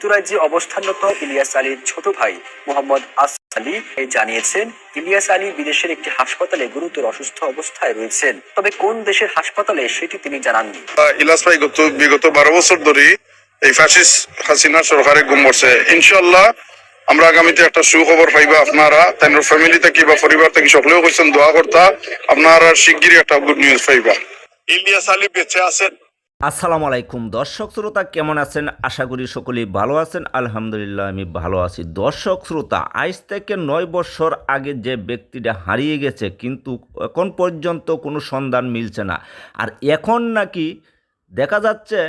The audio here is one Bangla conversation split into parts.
যুক্তরাজ্যে অবস্থানরত ইলিয়াস আলীর ছোট ভাই মোহাম্মদ আসফ আলী জানিয়েছেন ইলিয়াস আলী বিদেশের একটি হাসপাতালে গুরুতর অসুস্থ অবস্থায় রয়েছেন। তবে কোন দেশের হাসপাতালে সেটি তিনি জানাননি। ইলাস ভাই গত বিগত বারো বছর ধরে এই ফ্যাসিস হাসিনা সরকারে গুম করছে। ইনশাল্লাহ আমরা আগামীতে একটা সুখবর পাইবা আপনারা। তাই ফ্যামিলি থেকে বা পরিবার থেকে সকলেও কইছেন দোয়া করতা। আপনারা শিগগিরই একটা গুড নিউজ পাইবা। ইলিয়াস আলী বেঁচে আছেন। আসসালামু আলাইকুম। দর্শক শ্রোতা, কেমন আছেন? আশা করি সকলেই ভালো আছেন। আলহামদুলিল্লাহ, আমি ভালো আছি। দর্শক শ্রোতা, আজ থেকে নয় বছর আগে যে ব্যক্তিটা হারিয়ে গেছে, কিন্তু এখন পর্যন্ত কোনো সন্ধান মিলছে না। আর এখন নাকি দেখা যাচ্ছে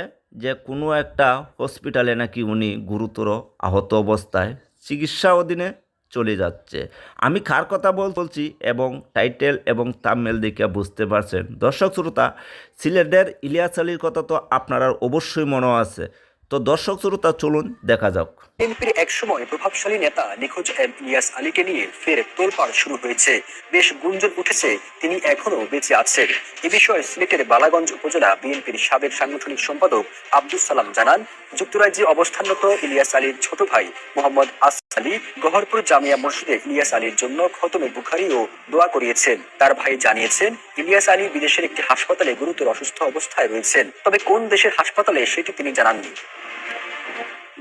যে কোনো একটা হসপিটালে নাকি উনি গুরুতর আহত অবস্থায় চিকিৎসা অধীনে চলে যাচ্ছে। আমি খার কথা বল- বলছি এবং টাইটেল এবং তামমেল দেখে বুঝতে পারছেন। দর্শক, শ্রোতা, সিলেটের ইলিয়াস আলীর কথা তো আপনারা অবশ্যই মনে আছে। তো দর্শক শ্রোতা, চলুন দেখা যাক। বিএনপির একসময় প্রভাবশালী নেতা নিখোঁজ এম ইলিয়াস আলীকে নিয়ে ফের তোলপাড় শুরু হয়েছে। বেশ গুঞ্জন উঠেছে, তিনি এখনও বেঁচে আছেন। এ বিষয়ে সিলেটের বালাগঞ্জ উপজেলা বিএনপির সাবেক সাংগঠনিক সম্পাদক আব্দুল সালাম জানান, যুক্তরাজ্যে অবস্থানরত ইলিয়াস আলীর ছোট ভাই মোহাম্মদ আসফ আলী গহরপুর জামিয়া মসজিদে ইলিয়াস আলীর জন্য খতমে বুখারি ও দোয়া করিয়েছেন। তার ভাই জানিয়েছেন, ইলিয়াস আলী বিদেশের একটি হাসপাতালে গুরুতর অসুস্থ অবস্থায় রয়েছেন। তবে কোন দেশের হাসপাতালে সেটি তিনি জানাননি।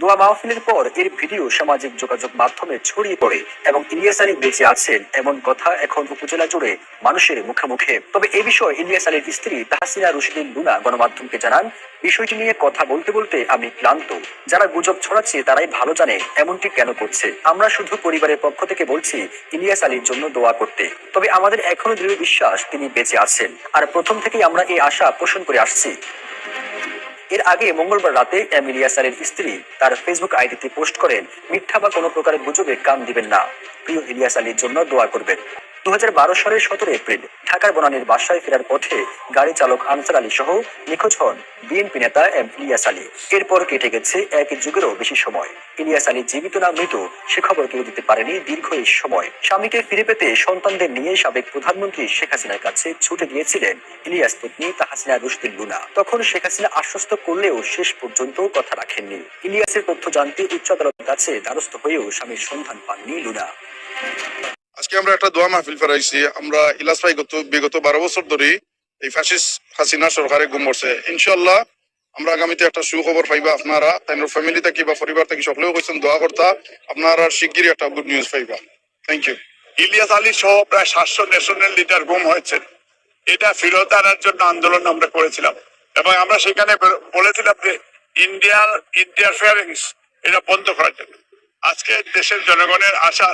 দোয়া মাহফিলের পর এর ভিডিও সামাজিক যোগাযোগ মাধ্যমে ছড়িয়ে পড়ে এবং ইলিয়াস আলী বেঁচে আছেন এমন কথা এখন উপজেলা জুড়ে মানুষের মুখে মুখে। তবে এ বিষয়ে ইলিয়াস আলীর স্ত্রী তাহসিনা রশিদিন লুনা গণমাধ্যমকে জানান, বিষয়টি নিয়ে কথা বলতে বলতে আমি ক্লান্ত। যারা গুজব ছড়াচ্ছে তারাই ভালো জানে এমনটি কেন করছে। আমরা শুধু পরিবারের পক্ষ থেকে বলছি ইলিয়াস আলীর জন্য দোয়া করতে। তবে আমাদের এখনও দৃঢ় বিশ্বাস তিনি বেঁচে আছেন। আর প্রথম থেকেই আমরা এই আশা পোষণ করে আসছি। এর আগে মঙ্গলবার রাতে অ্যামিলিয়া স্যারের স্ত্রী তার ফেসবুক আইডিতে পোস্ট করেন, মিথ্যা বা কোনো প্রকারের গুজবে কান দিবেন না। প্রিয় ইলিয়াস আলীর জন্য দোয়া করবেন। দু হাজার বারো সালের সতেরো এপ্রিল ঢাকার বনানীর বাসায় ফেরার পথে গাড়ি চালক আনসার আলী সহ নিখোঁজ হন বিএনপি নেতা এম ইলিয়াস আলী। এরপর কেটে গেছে এক যুগেরও বেশি সময়। ইলিয়াস আলী জীবিত না মৃত, সে খবর কেউ দিতে পারেনি দীর্ঘ এই সময়। স্বামীকে ফিরে পেতে সন্তানদের নিয়ে সাবেক প্রধানমন্ত্রী শেখ হাসিনার কাছে ছুটে গিয়েছিলেন ইলিয়াস পত্নী তাহাসিনা রুশদিন লুনা। তখন শেখ হাসিনা আশ্বস্ত করলেও শেষ পর্যন্ত কথা রাখেননি। ইলিয়াসের তথ্য জানতে উচ্চ আদালতের কাছে দ্বারস্থ হয়েও স্বামীর সন্ধান পাননি লুনা। আজকে আমরা একটা দোয়া মাহফিল ফেরাইছি। আমরা ইলাস ভাই গত বিগত বারো বছর ধরে এই ফ্যাসিস হাসিনা সরকারে গুম করছে। ইনশাল্লাহ আমরা আগামীতে একটা সুখবর পাইবা আপনারা তাই ফ্যামিলি থেকে বা পরিবার থেকে, সকলেও কইছেন দোয়া করতা, আপনারা শিগগিরই একটা গুড নিউজ পাইবা। থ্যাংক ইউ ইলিয়াস আলী সহ প্রায় সাতশো ন্যাশনাল লিডার গুম হয়েছে। এটা ফেরত আনার জন্য আন্দোলন আমরা করেছিলাম। এবং আমরা সেখানে বলেছিলাম যে ইন্ডিয়ার ইন্টারফিয়ারেন্স এটা বন্ধ করার জন্য। আজকে দেশের জনগণের আশা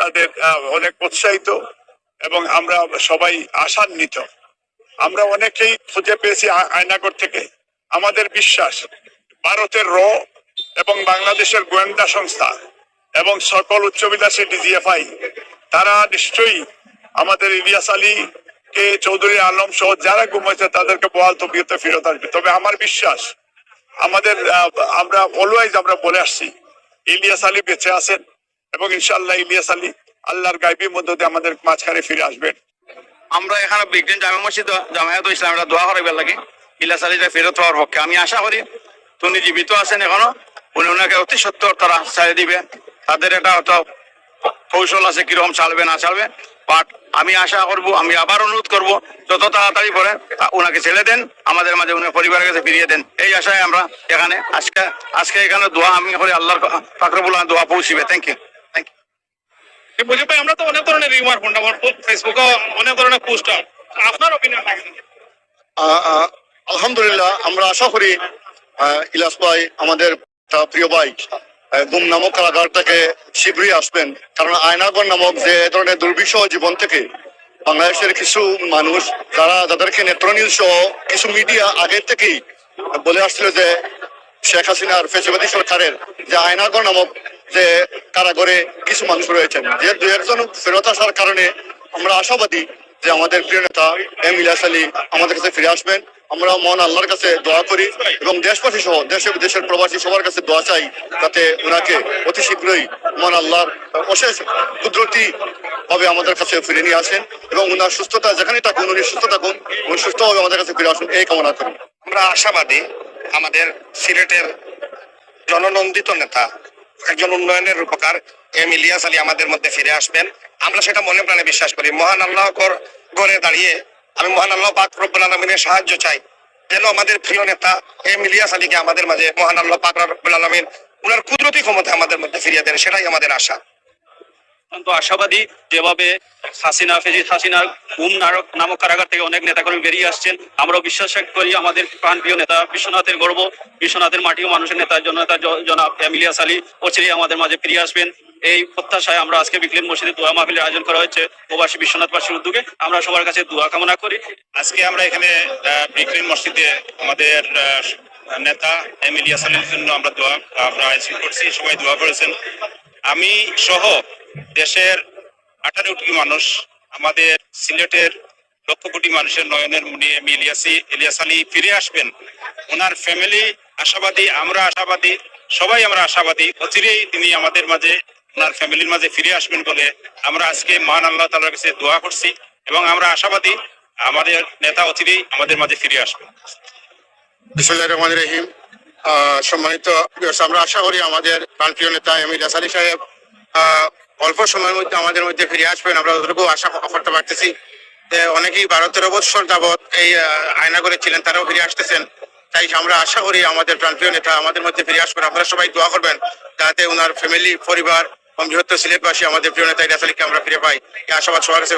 তাদের অনেক উৎসাহিত এবং আমরা সবাই আশান্বিত। আমরা অনেকেই খুঁজে পেয়েছি আয়নাগর থেকে। আমাদের বিশ্বাস, ভারতের র এবং বাংলাদেশের গোয়েন্দা সংস্থা এবং সকল উচ্চবিলাসী ডিজিএফআই, তারা নিশ্চয়ই আমাদের ইলিয়াস আলী কে, চৌধুরী আলম সহ যারা হয়েছে তাদেরকে বহাল তবিয়তে ফেরত আসবে। তবে আমার বিশ্বাস, আমাদের আমরা অলওয়াইজ আমরা বলে আসছি, ইলিয়াস আলী বেঁচে আছেন। এবং ইনশাআল্লাহ ইলিয়াস আলী আল্লাহর গাইবীর মধ্য আমাদের মাঝখানে ফিরে আসবেন। আমরা এখানে বিজ্ঞান জামা মসজিদ জামায়াত ইসলাম, এটা দোয়া করাইবার লাগে। ইলাস আলীটা ফেরত হওয়ার পক্ষে। আমি আশা করি উনি জীবিত আছেন এখনও, উনি ওনাকে অতি সত্তর তারা ছেড়ে দিবে। তাদের একটা হয়তো কৌশল আছে, কীরকম চালবে না চালবে বাট আমি আশা করব, আমি আবার অনুরোধ করব, যত তাড়াতাড়ি করে তা- ওনাকে ছেড়ে দেন, আমাদের মাঝে উনি পরিবারের কাছে ফিরিয়ে দেন। এই আশায় আমরা এখানে, আজকে আজকে এখানে দোয়া আমি করি, আল্লাহর ফাকরবুল দোয়া পৌঁছিবে। থ্যাংক ইউ বুঝে পাই আমরা তো অনেক ধরনের রিমার ফেসবুকে অনেক ধরনের পোস্টার আপনার অপিনিয়ন আলহামদুলিল্লাহ, আমরা আশা করি ইলাস ভাই, আমাদের প্রিয় ভাই গুম নামক কারাগার থেকে শীঘ্রই আসবেন। কারণ আয়নাগর নামক যে ধরনের দুর্বিষহ জীবন থেকে বাংলাদেশের কিছু মানুষ, যারা যাদেরকে নেত্রনীল সহ কিছু মিডিয়া আগে থেকেই বলে আসছিল যে শেখ হাসিনার ফেসিবাদী সরকারের যে আয়নাগর নামক যে কারাগারে কিছু মানুষ রয়েছেন। যে দু একজন ফেরত আসার কারণে আমরা আশাবাদী যে আমাদের প্রিয় নেতা এম ইলিয়াস আলী আমাদের কাছে ফিরে আসবেন। আমরা মন আল্লাহর কাছে দোয়া করি এবং দেশবাসী সহ, দেশে দেশের প্রবাসী সবার কাছে দোয়া চাই যাতে ওনাকে অতি শীঘ্রই মন আল্লাহর অশেষ কুদরতি ভাবে আমাদের কাছে ফিরে নিয়ে আসেন এবং ওনার সুস্থতা যেখানে থাকুন, উনি সুস্থ থাকুন উনি সুস্থভাবে আমাদের কাছে ফিরে আসুন, এই কামনা করি। আমরা আশাবাদী আমাদের সিলেটের জননন্দিত নেতা একজন উন্নয়নের রূপকার এম ইলিয়াস আলী আমাদের মধ্যে ফিরে আসবেন। আমরা সেটা মনে প্রাণে বিশ্বাস করি। মহান আল্লাহ গড়ে দাঁড়িয়ে আমি মহান আল্লাহ পাক রব্বুল আলমিনের সাহায্য চাই। যেন আমাদের প্রিয় নেতা এম ইলিয়াস আলীকে আমাদের মাঝে মহান আল্লাহ পাক রব্বুল আলমিন ওনার কুদরতি ক্ষমতা আমাদের মধ্যে ফিরিয়ে দেন, সেটাই আমাদের আশা। অত্যন্ত আশাবাদী যেভাবে হাসিনা, ফেজিদ হাসিনার নারক নামক কারাগার থেকে অনেক নেতাকর্মী বেরিয়ে আসছেন। আমরাও বিশ্বাস করি আমাদের প্রাণপ্রিয় নেতা বিশ্বনাথের গর্ব। বিশ্বনাথের মাটি ও মানুষের নেতা, জননেতা জনাব এমিলিয়াস আলী অচিরেই আমাদের মাঝে ফিরে আসবেন। এই প্রত্যাশায় আমরা আজকে বিক্লিন মসজিদে দোয়া মাহফিলের আয়োজন করা হয়েছে। প্রবাসী বিশ্বনাথবাসীর উদ্যোগে আমরা সবার কাছে দোয়া কামনা করি। আজকে আমরা এখানে বিক্রিন মসজিদে আমাদের নেতা এম ইলিয়াস আলীর জন্য আমরা দোয়া, আমরা আয়োজন করছি। সবাই দোয়া করেছেন। আমি সহ দেশের আঠারো কোটি মানুষ, আমাদের সিলেটের লক্ষ কোটি মানুষের নয়নের মুনি এম ইলিয়াসি, ইলিয়াস আলী ফিরে আসবেন। ওনার ফ্যামিলি আশাবাদী, আমরা আশাবাদী, সবাই আমরা আশাবাদী। অচিরেই তিনি আমাদের মাঝে, ওনার ফ্যামিলির মাঝে ফিরে আসবেন বলে আমরা আজকে মহান আল্লাহ তালার কাছে দোয়া করছি এবং আমরা আশাবাদী আমাদের নেতা অচিরেই আমাদের মাঝে ফিরে আসবেন। রহমান রহিম। সম্মানিত আমরা আশা করি আমাদের প্রাণপ্রিয় নেতা এম ইলিয়াস আলী সাহেব অল্প সময়ের মধ্যে আমাদের মধ্যে ফিরে আসবেন। আমরা ওদেরকেও আশা করতে পারতেছি অনেকেই বারো তেরো বছর যাবৎ এই আয়নাগরে ছিলেন, তারাও ফিরে আসতেছেন। তাই আমরা আশা করি আমাদের প্রাণপ্রিয় নেতা আমাদের মধ্যে ফিরে আসবেন। আপনারা সবাই দোয়া করবেন যাতে ওনার ফ্যামিলি পরিবার বৃহত্তর সিলেটবাসী আমাদের প্রিয় নেতা আমরা ফিরে পাই। আশাবাদ সবার কাছে